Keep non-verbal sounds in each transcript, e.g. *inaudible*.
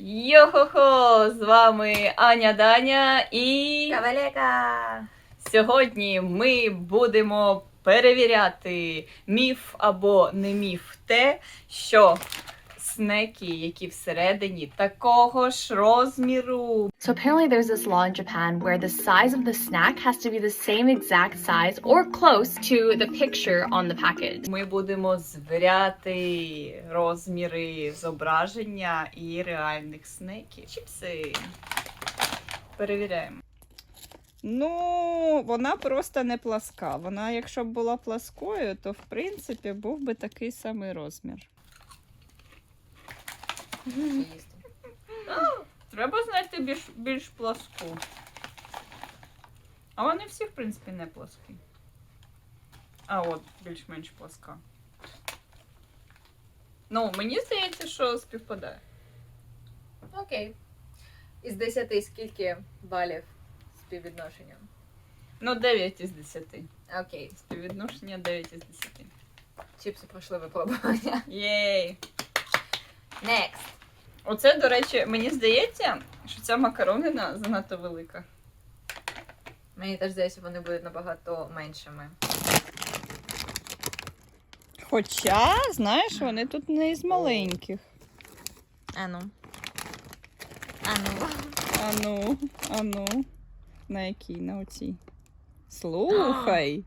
Йо-хо-хо! З вами Аня Даня і Кавалека! сьогодні ми будемо перевіряти міф або не міф те, що снеки, які всередині такого ж розміру. So apparently there's this law in Japan where the size of the snack has to be the same exact size or close to the picture on the package. Ми будемо звіряти розміри зображення і реальних снеків. Чіпси. Перевіряємо. Ну, вона просто не пласка. Вона, якщо б була пласкою, то в принципі був би такий самий розмір. Треба знайти більш, більш пласку. А вони всі, в принципі, не пласкі. А от, більш-менш пласка. Ну, мені здається, що співпадає. Окей. Із 10 скільки балів співвідношення? Ну, 9 із 10. Окей. Співвідношення 9 із 10. Чіпси пройшли випробування. Єй! Next. Оце, до речі, мені здається, що ця макаронина занадто велика. Мені теж здається, вони будуть набагато меншими. Хоча, знаєш, вони тут не із маленьких. Ану. Ану. Ану, ану. На якій? На оцій. Слухай.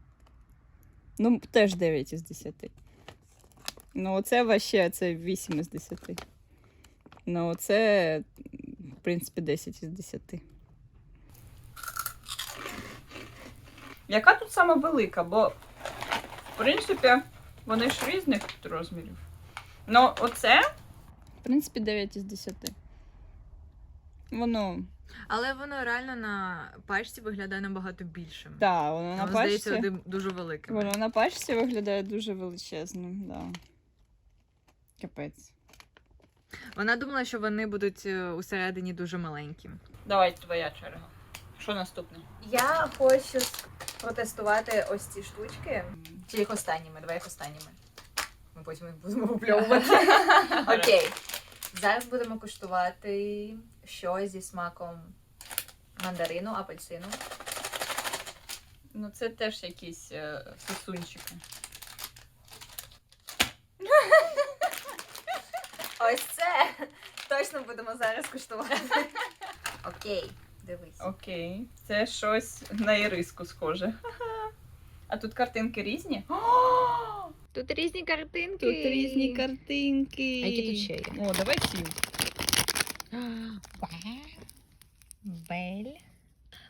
Ну, теж 9 із 10. Ну, оце вообще це 8 із 10. Ну, оце, в принципі, 10 із 10. Яка тут сама велика? Бо, в принципі, вони ж різних тут розмірів. Ну, оце, в принципі, 9 із 10. Воно Але воно реально на пачці виглядає набагато більшим. Так, воно на Воно здається один дуже великим. Воно на пачці виглядає дуже величезним, да. Капець. Вона думала, що вони будуть е, усередині дуже маленькі. Давай твоя черга. Що наступне? Я хочу протестувати ось ці штучки. Чи їх останніми? Давай їх останніми. Ми потім їх будемо *laughs* випльовувати. Окей. Зараз будемо куштувати щось зі смаком мандарину, апельсину. Ну, це теж якісь е, сосунчики. Ось це точно будемо зараз куштувати. *laughs* Окей, дивись. Окей. Це щось на іриску схоже. *laughs* А тут картинки різні? *gasps* Тут різні картинки. Тут різні картинки. А які тут ще є? О, давай цю. *gasps* Бель.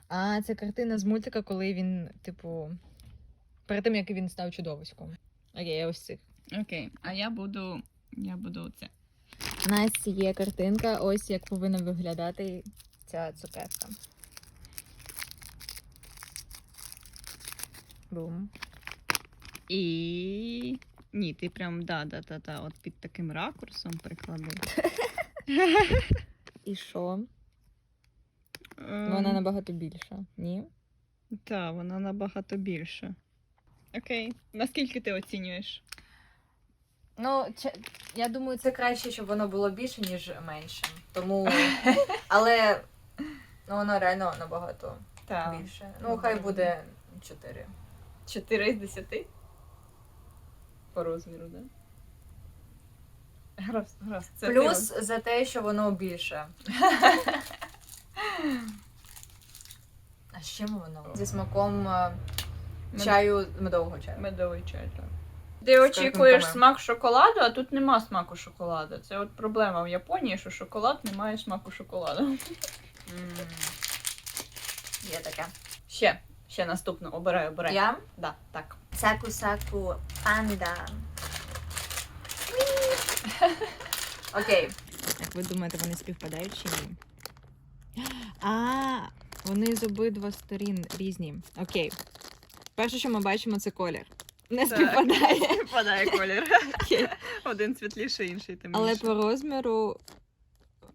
А, це картина з мультика, коли він, типу, перед тим, як він став чудовиськом. Окей, ось цих. Окей. А я буду. Я буду оце. У нас є картинка, ось як повинна виглядати ця цукерка. Бум. І. Ні, ти прям да, да, да, да. От під таким ракурсом приклади. *laughs* І що? Ем, Вона набагато більша. Ні? Так, вона набагато більша. Окей. Наскільки ти оцінюєш? Ну, я думаю, це краще, щоб воно було більше, ніж менше. Тому. *laughs* Але ну, воно реально набагато Так. більше. Ну, хай буде 4. 4 з 10? По розміру, да? Гаразд, гаразд. Це Плюс за те, що воно більше. *laughs* А з чим воно? Зі смаком е, Мед- чаю, медового чаю. Медовий чай, так. Ти очікуєш смак шоколаду, а тут нема смаку шоколаду. Це от проблема в Японії, що шоколад не має смаку шоколаду. М. Є таке. Ще, ще наступну, обирай, обирай. Я? Да, так. Саку-саку панда. Окей. Як ви думаєте, вони співпадають чи ні? А, вони з обидва сторін різні. Окей. Перше, що ми бачимо, це колір. Не Так. співпадає. Впадає колір. Окей. Один світліший, інший темніший. Але по розміру.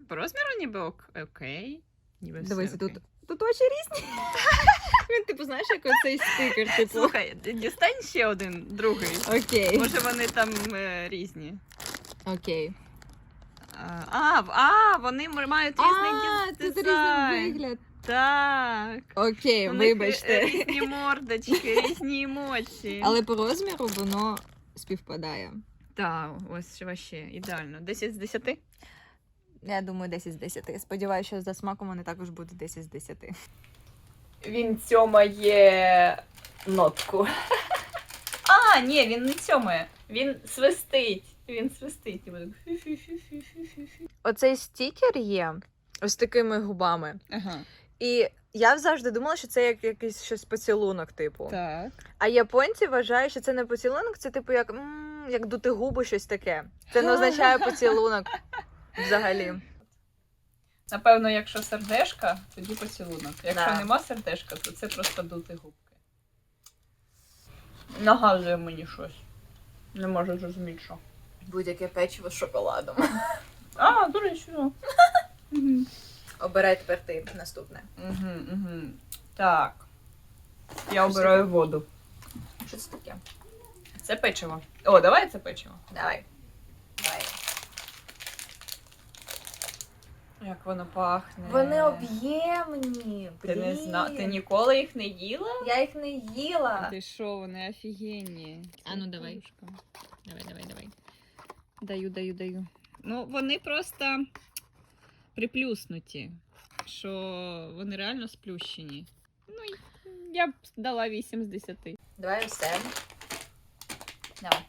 по розміру ніби ок- окей. Ніби все Дивися, окей. тут, тут очі різні. *laughs* Він, типу, знаєш, як оцей стикер, типу. Слухай, дістань ще один, другий. Окей. Може вони там е, різні. Окей. А, в- а, вони м- мають різний А, ді- тут дизайн. різний вигляд. Так. Окей, У них, е, вибачте. Різні мордочки, різні емоції. *laughs* Але по розміру воно співпадає. Так, ось вообще ідеально. 10 з 10? Я думаю, 10 з 10. Сподіваюся, що за смаком вони також будуть 10 з 10. Він цьомає нотку. *laughs* А, ні, він не цьомає. Він свистить. Він свистить. Оцей стікер є ось такими губами. Ага. І я завжди думала, що це як якийсь щось поцілунок, типу. Так. А японці вважають, що це не поцілунок, це типу як, м, як дути губи, щось таке. Це не означає *laughs* поцілунок взагалі. Напевно, якщо сердешка, тоді поцілунок. Якщо Да. нема сердешка, то це просто дути губки. Нагадує мені щось. Не можу зрозуміти, що. Будь-яке печиво з шоколадом. А, до речі, ну. *laughs* Мгм. Обирай тепер ти наступне. Угу, угу. Так. Я обираю воду. Що це таке? Це печиво. О, давай це печиво. Давай. Давай. Як воно пахне. Вони об'ємні. Ти не блін. зна... Ти ніколи їх не їла? Я їх не їла. Ти що, вони офігенні. А ну, давай. Давай, давай, давай. Даю, даю, даю. Ну, вони просто приплюснуті, що вони реально сплющені. Ну, я б дала 8 з 10. Давай все. Давай.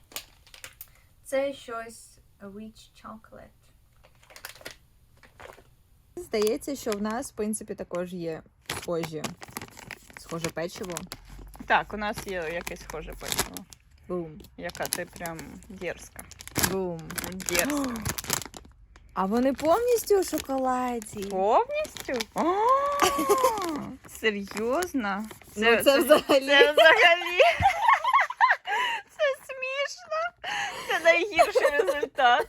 Це щось rich chocolate. Здається, що в нас, в принципі, також є схожі. Схоже печиво. Так, у нас є якесь схоже печиво. Бум. Яка ти прям дерзка. Бум. Дерзка. *gasps* А вони повністю у шоколаді. Повністю? Серйозно? Ну, це взагалі. Це взагалі. Це смішно. Це найгірший результат.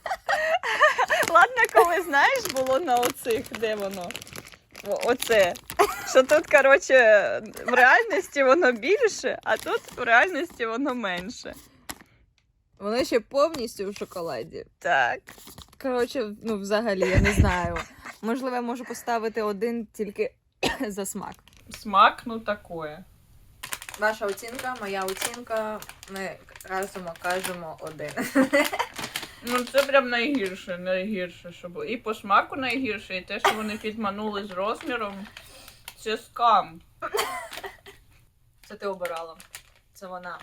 Ладно, коли знаєш, було на оцих, де воно? Оце. Що тут, коротше, в реальності воно більше, а тут в реальності воно менше. Воно ще повністю у шоколаді. Так. Коротше, ну взагалі, я не знаю. Можливо, я можу поставити один тільки *coughs* за смак. Смак, ну такое. Ваша оцінка, моя оцінка. Ми разом кажемо один. Ну, це прям найгірше, найгірше, що було. І по смаку найгірше, і те, що вони підманули з розміром. Це скам. Це ти обирала. Це вона.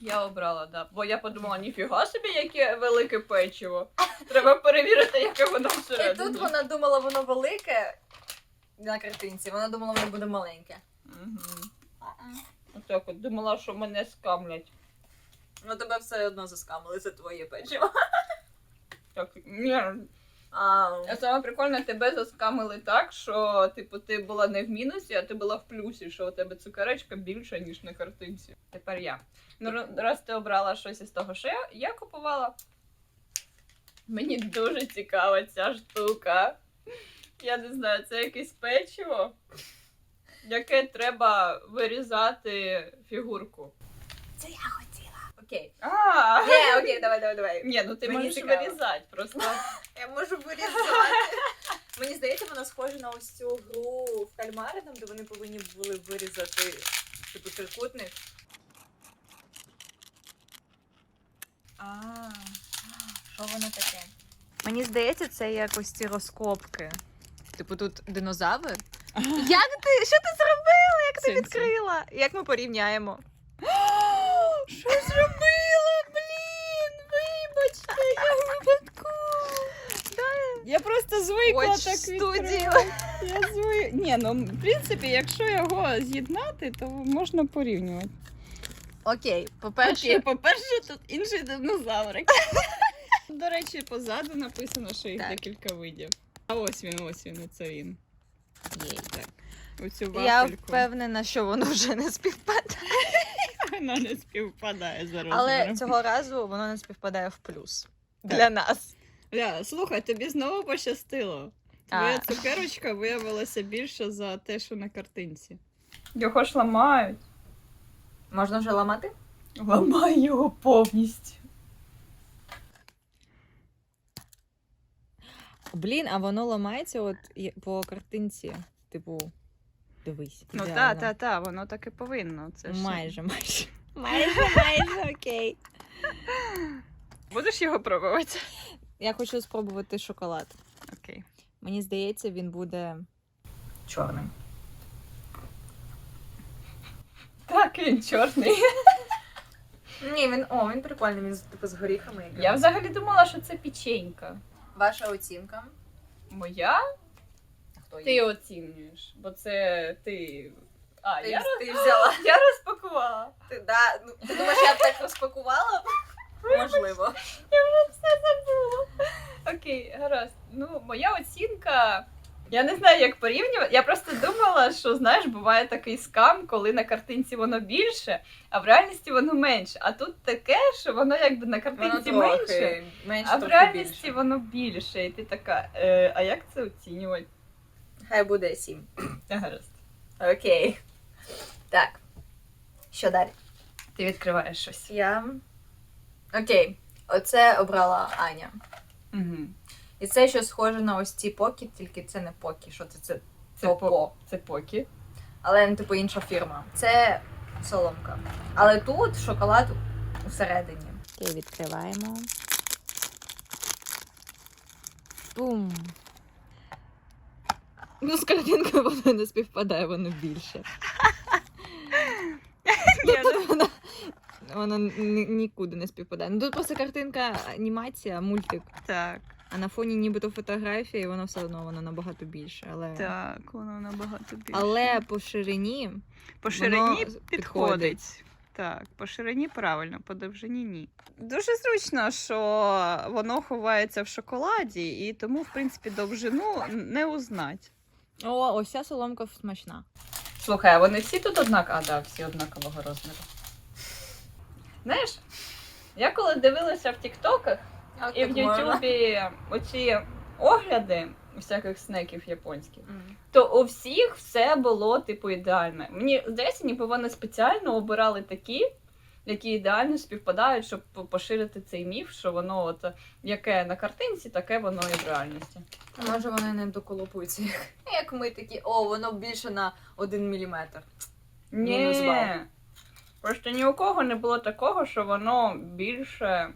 Я обрала, да. Бо я подумала, ніфіга собі, яке велике печиво. Треба перевірити, яке воно І всередині. тут вона думала, воно велике на картинці. Вона думала, воно буде маленьке. Угу. Отак от думала, що мене скамлять. Ну тебе все одно заскамили, це твоє печиво. Так, ні. А, саме прикольне, тебе заскамили так, що типу ти була не в мінусі, а ти була в плюсі, що у тебе цукеречка більша, ніж на картинці. Тепер я. Ну, раз ти обрала щось із того, що я, я купувала. Мені дуже цікава ця штука. Я не знаю, це якесь печиво, яке треба вирізати фігурку. це я хотіла. Окей. А, Є, окей, давай, давай, давай. *laughs* Ні, ну ти Мені можеш цікаво. вирізати просто. *laughs* Я можу вирізати. Мені здається, вона схожа на ось цю гру в кальмари, там, де вони повинні були вирізати типу трикутник. А, що воно таке? Мені здається, це якось ці розкопки. Типу тут динозавр. Як ти? Що ти зробила? Як ти Сенсі. відкрила? Як ми порівняємо? *gasps* Що зробила, блін? Вибачте, я випадково. Я просто звикла Хоч так відкривати. Я зви... Ні, ну в принципі, якщо його з'єднати, то можна порівнювати. Окей, по-перше, Окей, по-перше, тут інший динозаврик. *laughs* До речі, позаду написано, що їх Так. декілька видів. А ось він, ось він, оце він. Єй. Так. Оцю я вафельку. впевнена, що воно вже не співпадає. *laughs* Вона не співпадає за розміром. Але цього разу воно не співпадає в плюс. Так. Для нас. Ля, слухай, тобі знову пощастило. Твоя А. цукерочка виявилася більше за те, що на картинці. Його ж ламають. Можна вже ламати? Ламай його повністю. Блін, а воно ламається от і- по картинці. Типу, дивись. Ну та, ідеально. та, та, воно так і повинно. Це ж... Майже, майже. Майже, майже, окей. Будеш його пробувати? Я хочу спробувати шоколад. Окей. Мені здається, він буде. Чорним. Так, він чорний. *laughs* Ні, він о, він прикольний, він типу з горіхами. якимись. Я взагалі думала, що це печенька. Ваша оцінка. Моя? Хто Ти оцінюєш, бо це ти. А, Ти, я, роз... ти взяла. *laughs* я розпакувала. Ти, да, ну, ти думаєш, я б так розпакувала? Можливо. Я вже все забула. Окей, гаразд. Ну, моя оцінка. Я не знаю, як порівнювати. Я просто думала, що знаєш, буває такий скам, коли на картинці воно більше, а в реальності воно менше. А тут таке, що воно якби на Воно картинці менше, трохи менше, а в трохи реальності більше. воно більше. І ти така, е, а як це оцінювати? Хай буде сім. Гаразд. Окей. Так. Що далі? Ти відкриваєш щось. Я. Окей. Оце обрала Аня. Угу. І це що схоже на ось ці покі, тільки це не покі, що це, це Це Топо. по це покі. але не типу інша фірма. Це соломка. Але тут шоколад усередині. Окей, відкриваємо. Бум. Ну, з картинкою воно не співпадає, воно більше. Ні, Ну, тут воно, воно ні- нікуди не співпадає. Ну тут просто картинка, анімація, мультик. Так, А на фоні нібито фотографії, воно все одно воно набагато більше. Але, так, воно набагато більше. але по ширині По ширині Воно підходить. підходить. Так, по ширині правильно, по довжині ні. Дуже зручно, що воно ховається в шоколаді, і тому, в принципі, довжину не узнать. О, ось ця соломка смачна. Слухай, а вони всі тут однаково? А, да, всі однакового розміру. Знаєш, я коли дивилася в Тіктоках і в Ютубі оці огляди всяких снеків японських, то у всіх все було типу ідеально. Мені здається, ніби вони спеціально обирали такі, які ідеально співпадають, щоб по- поширити цей міф, що воно от яке на картинці, таке воно і в реальності. Може вони не доколупуються, як, як ми такі, о, воно більше на один міліметр. Мінус бал. Ні. Просто ні у кого не було такого, що воно більше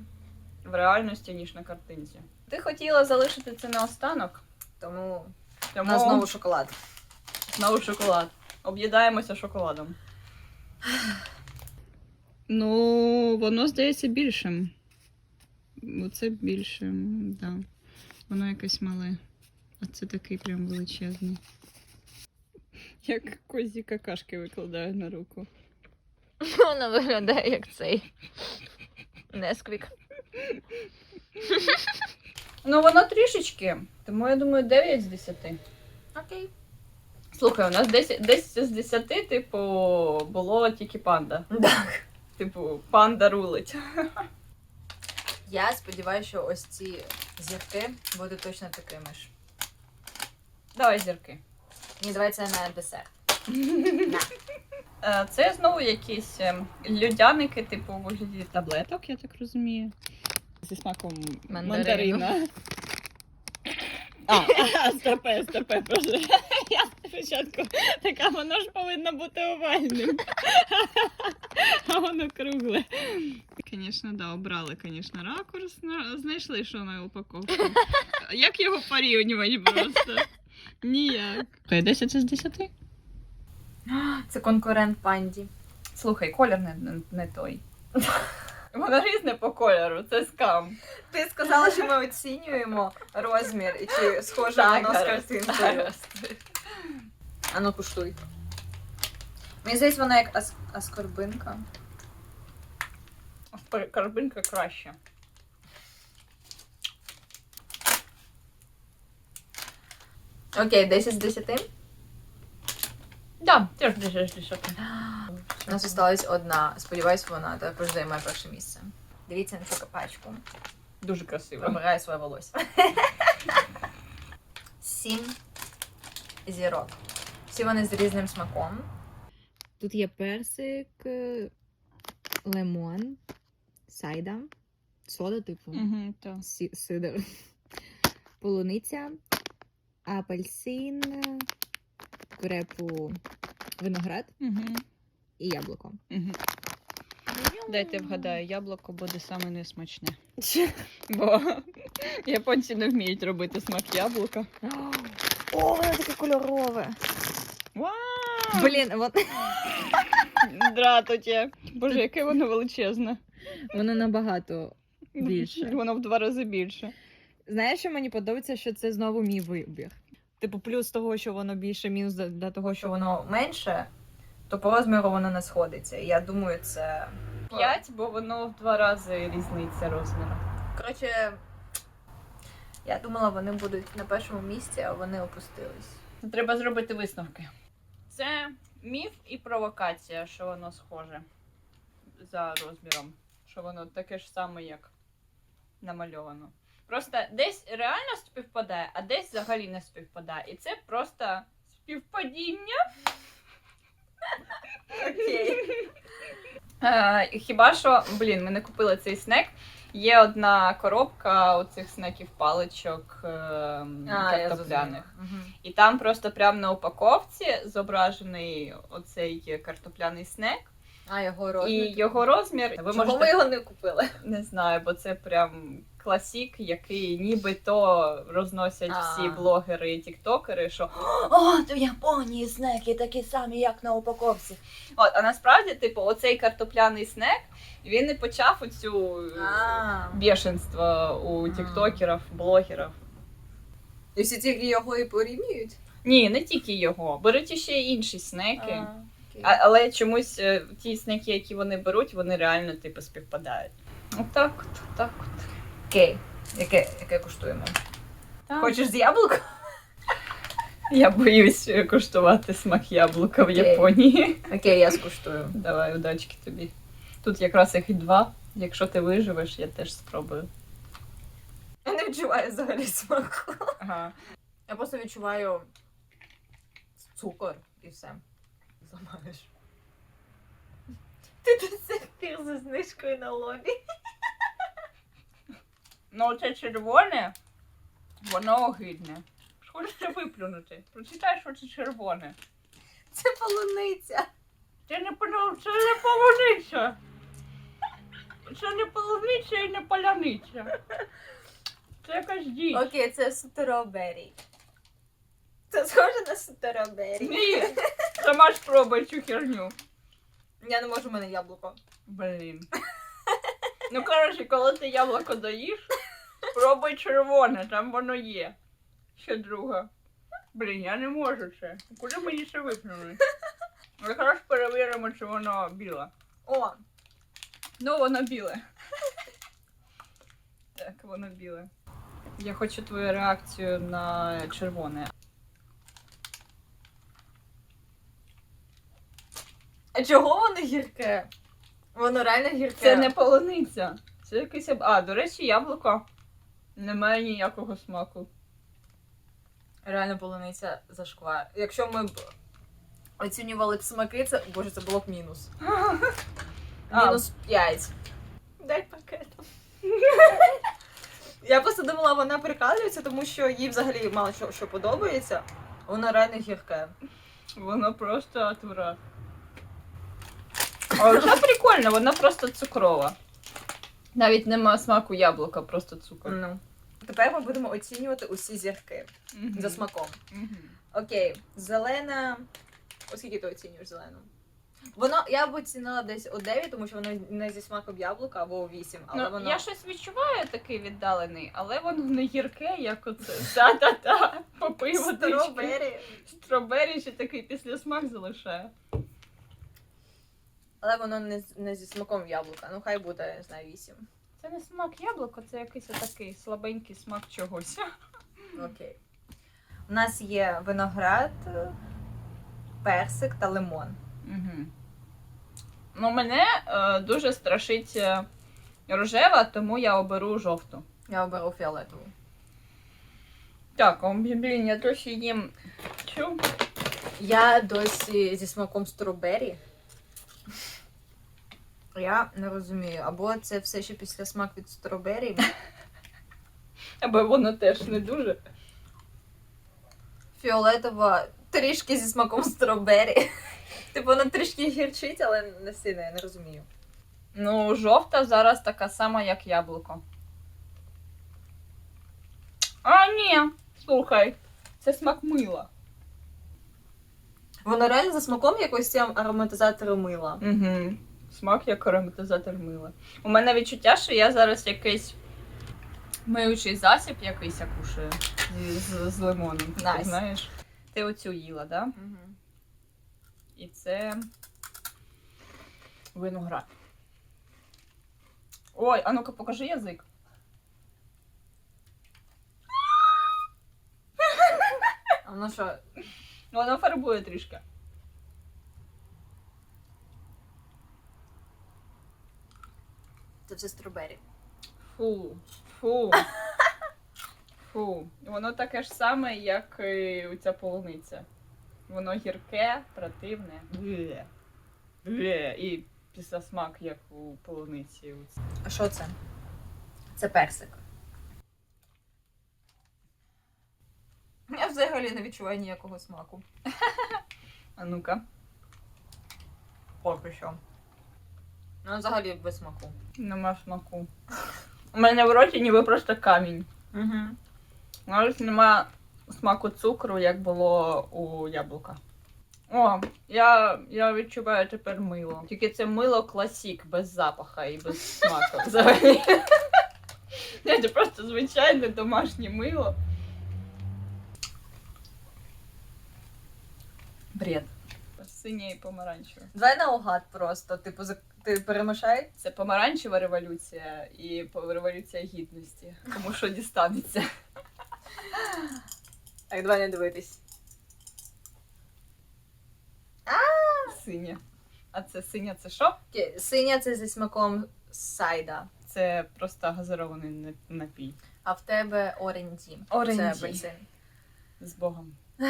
в реальності, ніж на картинці. Ти хотіла залишити це наостанок, Тому тому у знову шоколад. знову шоколад. Об'їдаємося шоколадом. Ну, воно здається більшим. Оце більшим, так. Да. Воно якесь мале. А це такий прям величезний. Як козі какашки викладаю на руку. Вона виглядає як цей. Несквік. Ну, воно трішечки, тому я думаю 9 з 10. Окей. Слухай, у нас 10, 10 з 10, типу, було тільки панда. Так. Типу, панда рулить. Я сподіваюся, що ось ці зірки будуть точно такими ж. Давай зірки. Мені здається, на десерт. *laughs* Це знову якісь ем, людяники, типу, у вигляді таблеток, я так розумію. Зі смаком Мандарину. мандарина. А, стопе, стопе, боже. Я спочатку така, воно ж повинно бути овальним. А воно кругле. Звісно, да, обрали, звісно, ракурс, на- знайшли, що на упаковці. Як його порівнювати просто? Ніяк. 10 з 10? *gasps* Це конкурент панді. Слухай, колір не, не, не той. *laughs* Воно різне по кольору, це скам. Ти сказала, що ми оцінюємо розмір і чи схоже Так, воно з гаразд, картинкою. гаразд. А ну куштуй. Мені здається, воно як ас- аскорбинка. Карбинка краще. Окей, 10 з 10. Да, теж 10 з 10. У нас осталась одна. Сподіваюсь, вона також займе перше місце. Дивіться на цю капачку. Дуже красиво. Вибираю своє волосся. Сім зірок. Всі вони з різним смаком. Тут є персик, е, лимон, сайда, сода, типу, Угу, сидр. *laughs* полуниця, апельсин, грепу, виноград Угу. і яблуко. Угу. Дайте вгадаю, яблуко буде саме несмачне. Бо *laughs* японці не вміють робити смак яблука. О, воно таке кольорове. Вау! Блін, вон- Дратує. Боже, яке воно величезне. воно набагато більше. Воно в два рази більше. Знаєш, що мені подобається, що це знову мій вибір. Типу, плюс того, що воно більше, мінус до того, що воно менше, то по розміру воно не сходиться. І Я думаю, це. П'ять, бо воно в два рази різниця розміру. Коротше, я думала, вони будуть на першому місці, а вони опустились. Треба зробити висновки. Це міф і провокація, що воно схоже за розміром. Що воно таке ж саме, як намальовано. Просто десь реально співпадає, а десь взагалі не співпадає. І це просто співпадіння. Окей. Е, хіба що, блін, ми не купили цей снек. Є одна коробка оцих снеків паличок е, картопляних. І там просто прямо на упаковці зображений оцей картопляний снек А, його і його розмір. Ви Чому можете ми його не купили? не знаю, бо це прям класік, який нібито розносять А. всі блогери і тіктокери, що о, то Японії снеки такі самі, як на упаковці. От, а насправді, типу, оцей картопляний снек він і почав оцю А. бешенство у Мгм. тіктокерів, блогерів. І всі тільки його і порівнюють. Ні, не тільки його. Беруть ще й інші снеки. А. А, але чомусь е, ті снеки, які вони беруть, вони реально типу співпадають. Отак от, так от. Окей. Яке, яке куштуємо? Так. Хочеш з яблука? *laughs* Я боюсь е, куштувати смак яблука в Окей. Японії. *laughs* Окей, я скуштую. Давай, удачки тобі. Тут якраз їх і два. Якщо ти виживеш, я теж спробую. Я не відчуваю взагалі смаку. Ага. Я просто відчуваю цукор і все. Зламаєш. Ти до сих пір зі знижкою на лобі. Ну, це червоне, воно огидне. Хочеш це виплюнути? Прочитай, що це червоне. Це полуниця. Це не полу- це не полуниця. Це не полуниця і не поляниця. Це якась діч. Окей, це стробері. Це схоже на стробері. Ні, сама ж пробуй цю херню. Я не можу в мене яблуко. Блін. *laughs* Ну, коротше, коли ти яблуко доїш, пробуй червоне, там воно є. Ще друга. Блін, я не можу це. Куди мені це виплюнути? Якраз перевіримо, чи воно біле. О, Ну, воно біле. Так, воно біле. Я хочу твою реакцію на червоне. А чого воно гірке? Воно реально гірке. Це не полуниця. Це якийсь. яб- А, до речі, яблуко не має ніякого смаку. Реально полуниця зашквар. Якщо ми б оцінювали б смаки, це боже, це було б мінус. *laughs* А. Мінус 5. Дай пакетом. *laughs* Я просто думала, вона прикалюється, тому що їй взагалі мало що, що подобається. Воно реально гірке. Воно просто отврат. Але це прикольно, воно просто цукрова. Навіть нема смаку яблука, просто цукор. Ну. Тепер ми будемо оцінювати усі зірки Мгм. за смаком. Мгм. Окей, зелена. Оскільки ти оцінюєш зелену? Воно я б оцінила десь у 9, тому що воно не зі смаком яблука або у 8, але Ну, воно. Я щось відчуваю такий віддалений, але воно не гірке, як оце. Та-та-та. Попий водички. Стробері. Стробері ще такий післясмак залишає. Але воно не, з- не зі смаком яблука. Ну хай буде, не знаю, 8. Це не смак яблука, це якийсь такий слабенький смак чогось. Окей. У нас є виноград, персик та лимон. Угу. Ну, мене е, дуже страшить е, рожева, тому я оберу жовту. Я оберу фіолетову. Так, о, блін, я досі їм цю. Я досі зі смаком стробері. Я не розумію. Або це все ще після смак від стробері. *laughs* Або воно теж не дуже. Фіолетова трішки зі смаком стробері. *laughs* Типу вона трішки гірчить, але не сильно, я не розумію. Ну, жовта зараз така сама, як яблуко. А, ні, слухай, це смак мила. Воно реально за смаком якось цим мила. Угу. Смак як ароматизатор мила. У мене відчуття, що я зараз якийсь миючий засіб якийсь я кушаю з, з, з лимоном. Ти знаєш? Ти оцю їла, да? І це виноград. Ой, а ну-ка покажи язик. А воно що? Воно фарбує трішки. Це все стробері. Фу, фу. *laughs* Фу. Воно таке ж саме, як і ця полуниця. Воно гірке, противне. Бле. Бле. І післясмак, як у полуниці. А що це? Це персик. Я взагалі не відчуваю ніякого смаку. *laughs* А ну-ка. Поки що. Ну, взагалі без смаку. Нема смаку. У мене в роті ніби просто камінь. Угу. Навіть нема смаку цукру, як було у яблука. О, я, я відчуваю тепер мило. Тільки це мило класік, без запаха і без смаку взагалі. *laughs* Це просто звичайне домашнє мило. Бред. Синє і помаранчеве. Давай наугад просто. Типу, ти перемішай. Це помаранчева революція і революція гідності. Кому що дістанеться. Так, давай не дивитись. Синє. А це синя, це що? Синя це зі смаком сайда. Це просто газирований напій. А в тебе оренді. Оренді. Це апельсин. З Богом. *sighs*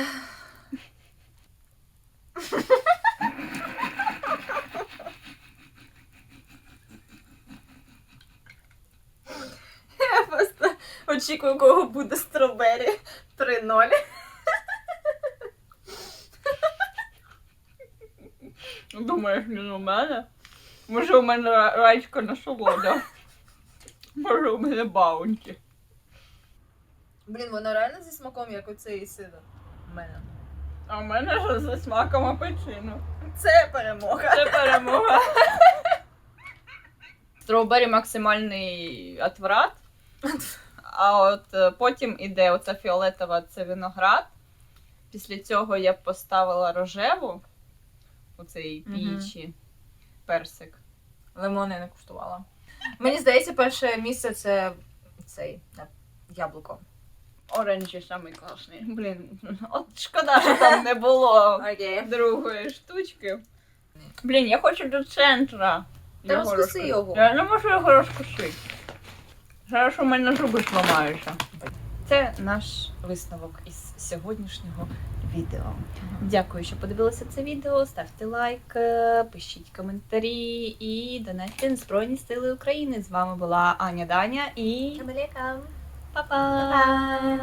Я просто очікую, у кого буде стробері 3-0. Думаєш, він у мене? Може, у мене ра- райська насолода. Може, у мене баунті. Блін, воно реально зі смаком, як оцей сидор. У мене. А в мене ж за смаком апельсину. Це перемога. Це перемога. *laughs* Строубері максимальний отврат. *laughs* А от е, потім іде оця фіолетова, це виноград. Після цього я поставила рожеву, оцей Мгм. пічі, персик. Лимон я не куштувала. Мені здається, перше місце це цей яблуко. Оранжі самий класний. Блін, от шкода, що *laughs* там не було Окей. другої штучки. Блін, я хочу до центра. Та розкуси його. Я не можу його розкусити. Зараз у мене зуби зламаються. Це наш висновок із сьогоднішнього відео. Дякую, що подивилися це відео. Ставте лайк, е, пишіть коментарі і донайте на Збройні Сили України. З вами була Аня Даня і Велика. па-па!